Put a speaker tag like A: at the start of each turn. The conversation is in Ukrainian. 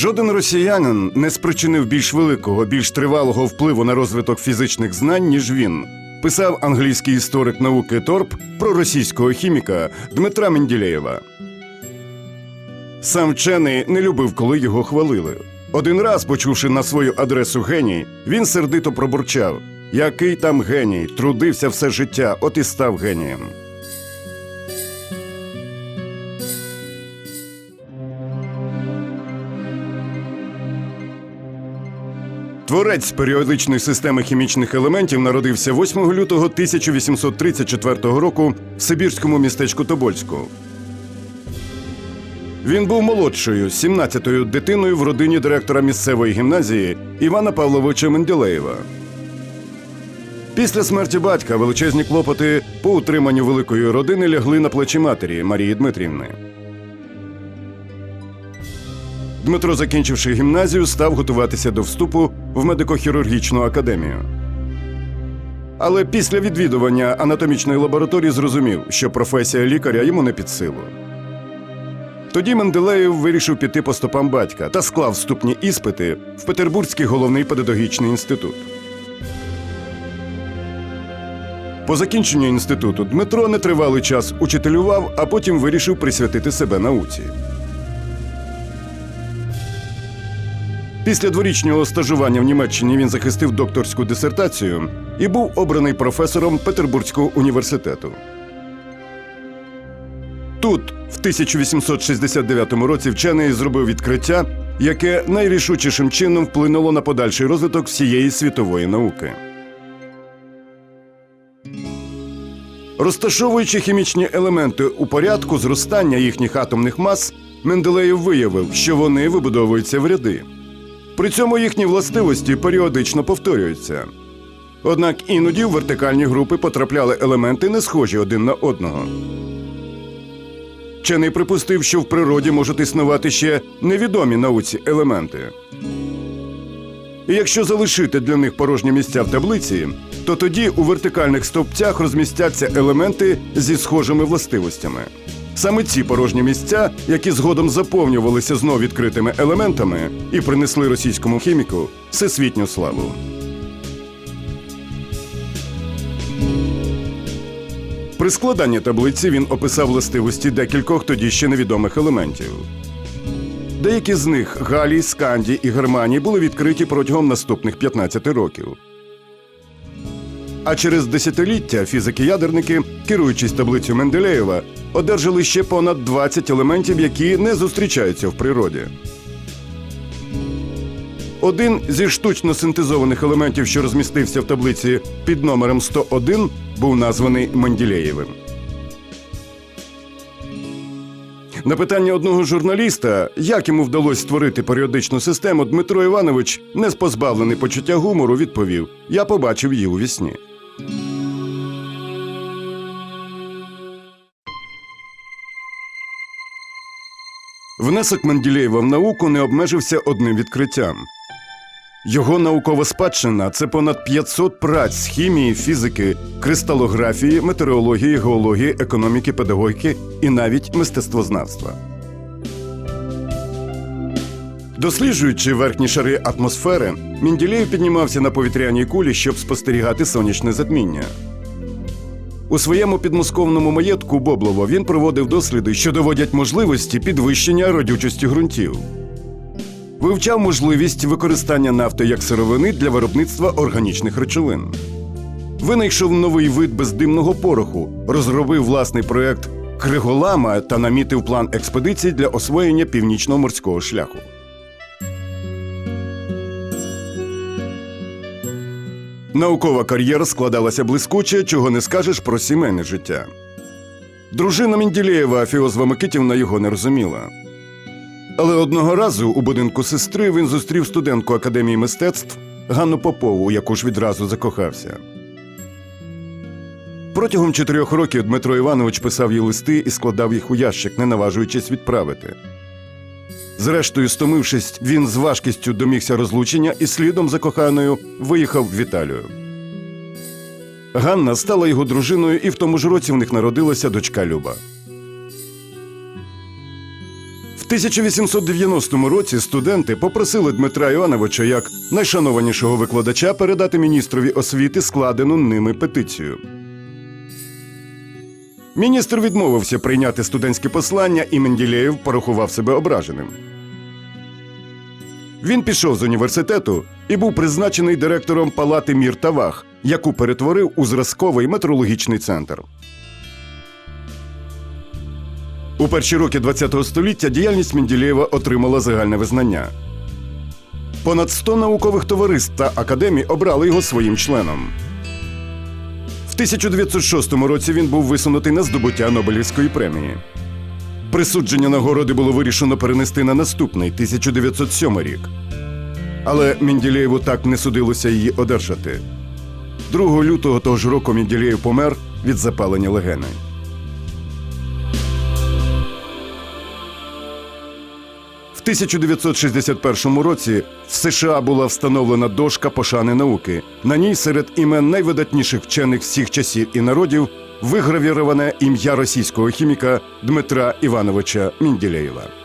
A: Жоден росіянин не спричинив більш великого, більш тривалого впливу на розвиток фізичних знань, ніж він. Писав англійський історик науки Торп про російського хіміка Дмитра Менділеєва. Сам вчений не любив, коли його хвалили. Один раз, почувши на свою адресу геній, він сердито пробурчав: Який там геній, трудився все життя, от і став генієм. Творець періодичної системи хімічних елементів народився 8 лютого 1834 року в Сибірському містечку Тобольську. Він був молодшою, 17-ю дитиною в родині директора місцевої гімназії Івана Павловича Менделеєва. Після смерті батька величезні клопоти по утриманню великої родини лягли на плечі матері Марії Дмитрівни. Дмитро, закінчивши гімназію, став готуватися до вступу в медико-хірургічну академію. Але після відвідування анатомічної лабораторії зрозумів, що професія лікаря йому не під силу. Тоді Менделеєв вирішив піти по стопам батька та склав вступні іспити в Петербурзький головний педагогічний інститут. По закінченню інституту Дмитро нетривалий час учителював, а потім вирішив присвятити себе науці. Після дворічного стажування в Німеччині він захистив докторську дисертацію і був обраний професором Петербурзького університету. Тут, в 1869 році, вчений зробив відкриття, яке найрішучішим чином вплинуло на подальший розвиток всієї світової науки. Розташовуючи хімічні елементи у порядку зростання їхніх атомних мас, Менделеєв виявив, що вони вибудовуються в ряди. При цьому їхні властивості періодично повторюються. Однак іноді в вертикальні групи потрапляли елементи, не схожі один на одного. Вчений припустив, що в природі можуть існувати ще невідомі науці елементи. І якщо залишити для них порожні місця в таблиці, то тоді у вертикальних стовпцях розмістяться елементи зі схожими властивостями. Саме ці порожні місця, які згодом заповнювалися знов відкритими елементами і принесли російському хіміку всесвітню славу. При складанні таблиці він описав властивості декількох тоді ще невідомих елементів. Деякі з них Галій, Сканді і Германії були відкриті протягом наступних 15 років. А через десятиліття фізики-ядерники, керуючись таблицею Менделеєва, одержали ще понад 20 елементів, які не зустрічаються в природі. Один зі штучно синтезованих елементів, що розмістився в таблиці під номером 101, був названий Менделєєвим. На питання одного журналіста, як йому вдалося створити періодичну систему, Дмитро Іванович, не позбавлений почуття гумору, відповів: Я побачив її у вісні. Внесок Менделєєва в науку не обмежився одним відкриттям. Його наукова спадщина це понад 500 праць з хімії, фізики, кристалографії, метеорології, геології, економіки, педагогіки і навіть мистецтвознавства. Досліджуючи верхні шари атмосфери, Менділеєв піднімався на повітряній кулі, щоб спостерігати сонячне затміння. У своєму підмосковному маєтку Боблово він проводив досліди, що доводять можливості підвищення родючості ґрунтів. Вивчав можливість використання нафти як сировини для виробництва органічних речовин. Винайшов новий вид бездимного пороху, розробив власний проект Криголама та намітив план експедицій для освоєння північного морського шляху. Наукова кар'єра складалася блискуче, чого не скажеш про сімейне життя. Дружина Менділєєва Фіозва Микитівна його не розуміла. Але одного разу у будинку сестри він зустрів студентку академії мистецтв Ганну Попову, яку ж відразу закохався. Протягом чотирьох років Дмитро Іванович писав їй листи і складав їх у ящик, не наважуючись відправити. Зрештою, стомившись, він з важкістю домігся розлучення і слідом за коханою виїхав в Італію. Ганна стала його дружиною, і в тому ж році в них народилася дочка Люба. В 1890 році студенти попросили Дмитра Івановича як найшанованішого викладача передати міністрові освіти складену ними петицію. Міністр відмовився прийняти студентське послання, і Менділеєв порахував себе ображеним. Він пішов з університету і був призначений директором палати мір та ваг, яку перетворив у зразковий метрологічний центр. У перші роки ХХ століття діяльність Менділеєва отримала загальне визнання. Понад 100 наукових товариств та академій обрали його своїм членом. В 1906 році він був висунутий на здобуття Нобелівської премії. Присудження нагороди було вирішено перенести на наступний 1907 рік. Але Менділеєву так не судилося її одержати. 2 лютого того ж року Менділеєв помер від запалення легени. В 1961 році в США була встановлена дошка пошани науки. На ній серед імен найвидатніших вчених всіх часів і народів вигравіроване ім'я російського хіміка Дмитра Івановича Мінділеєва.